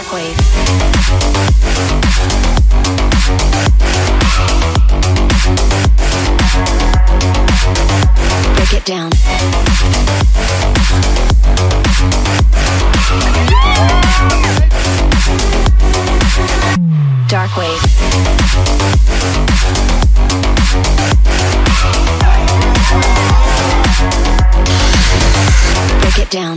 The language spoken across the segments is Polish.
Darkwave. Break it down. Darkwave. Break it down.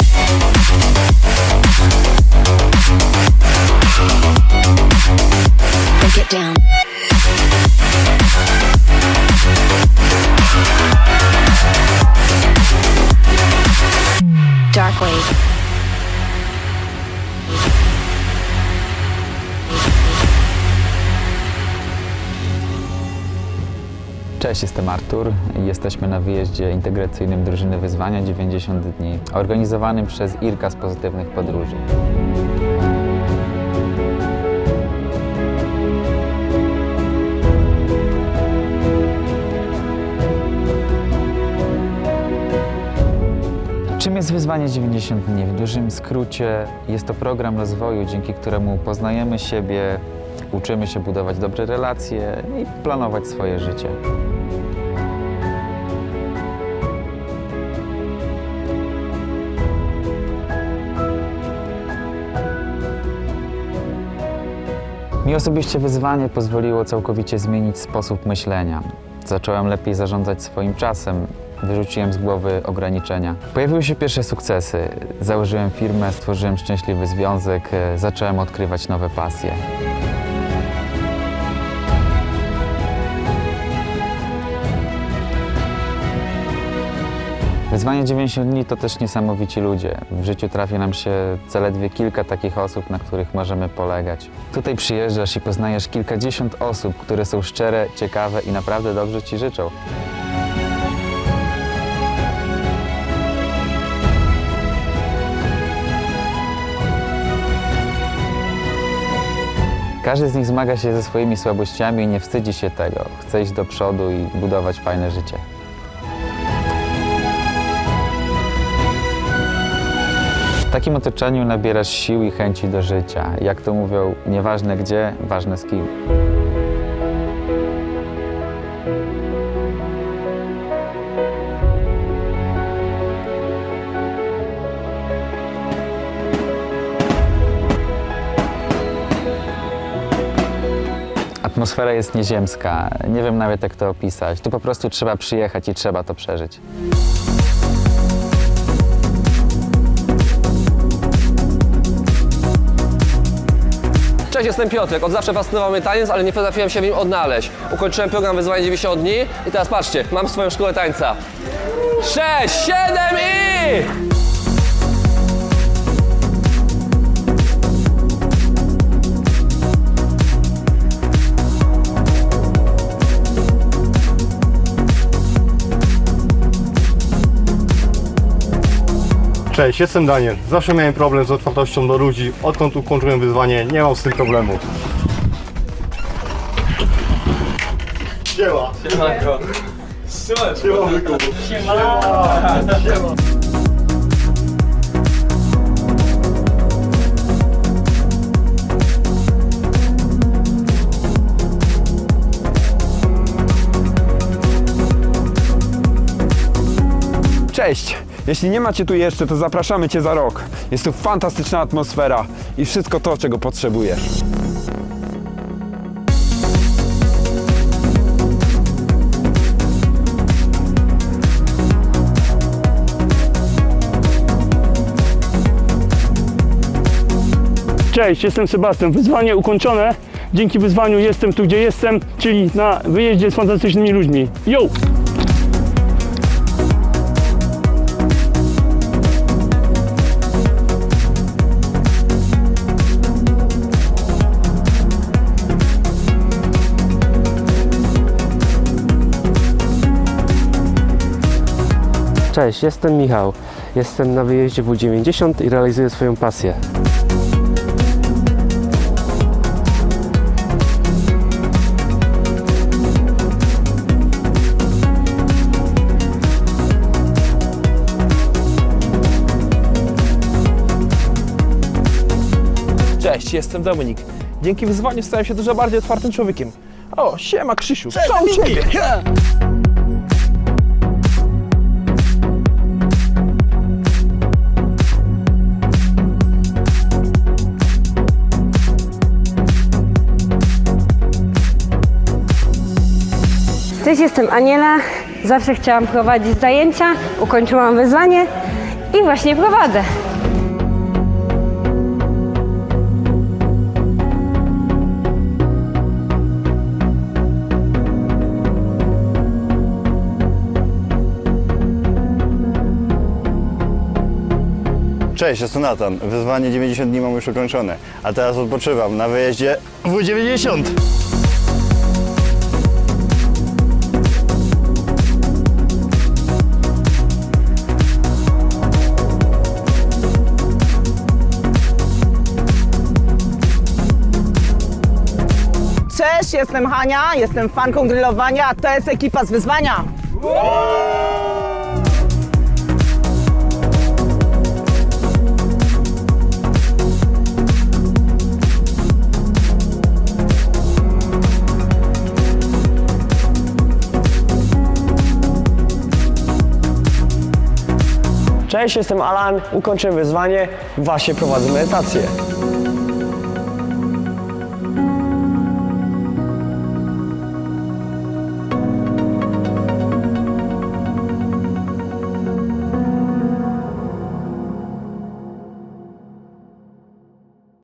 Cześć, jestem Artur jesteśmy na wyjeździe integracyjnym drużyny wyzwania 90 dni, organizowanym przez Irka z Pozytywnych Podróży. Wyzwanie 90 dni? W dużym skrócie jest to program rozwoju, dzięki któremu poznajemy siebie, uczymy się budować dobre relacje i planować swoje życie. Mi osobiście wyzwanie pozwoliło całkowicie zmienić sposób myślenia. Zacząłem lepiej zarządzać swoim czasem, wyrzuciłem z głowy ograniczenia. Pojawiły się pierwsze sukcesy. Założyłem firmę, stworzyłem szczęśliwy związek, e, zacząłem odkrywać nowe pasje. Wyzwanie 90 dni to też niesamowici ludzie. W życiu trafi nam się zaledwie kilka takich osób, na których możemy polegać. Tutaj przyjeżdżasz i poznajesz kilkadziesiąt osób, które są szczere, ciekawe i naprawdę dobrze ci życzą. Każdy z nich zmaga się ze swoimi słabościami i nie wstydzi się tego. Chce iść do przodu i budować fajne życie. W takim otoczeniu nabierasz sił i chęci do życia. Jak to mówią, nieważne gdzie, ważne z kim. Atmosfera jest nieziemska. Nie wiem nawet jak to opisać. Tu po prostu trzeba przyjechać i trzeba to przeżyć. Cześć, jestem Piotrek. Od zawsze fascynował mnie taniec, ale nie potrafiłem się w nim odnaleźć. Ukończyłem program Wyzwanie 90 dni i teraz patrzcie, mam swoją szkołę tańca. 6, 7 i... Cześć, jestem Daniel. Zawsze miałem problem z otwartością do ludzi. Odkąd ukończyłem wyzwanie, nie mam z tym problemu. Siema. Siemanko. Siema, byku. Cześć! Jeśli nie macie tu jeszcze, to zapraszamy Cię za rok. Jest tu fantastyczna atmosfera i wszystko to, czego potrzebujesz. Cześć, jestem Sebastian. Wyzwanie ukończone. Dzięki wyzwaniu jestem tu, gdzie jestem, czyli na wyjeździe z fantastycznymi ludźmi. Yo! Cześć, jestem Michał. Jestem na wyjeździe W90 i realizuję swoją pasję. Cześć, jestem Dominik. Dzięki wyzwaniu stałem się dużo bardziej otwartym człowiekiem. O, siema Krzysiu, co u ciebie? Cześć, jestem Aniela. Zawsze chciałam prowadzić zajęcia, ukończyłam wyzwanie i właśnie prowadzę. Cześć, jestem Natan. Wyzwanie 90 dni mam już ukończone, a teraz odpoczywam na wyjeździe W90. Cześć, jestem Hania, jestem fanką grillowania, a to jest ekipa z wyzwania. Cześć, jestem Alan, ukończyłem wyzwanie, właśnie prowadzę medytację.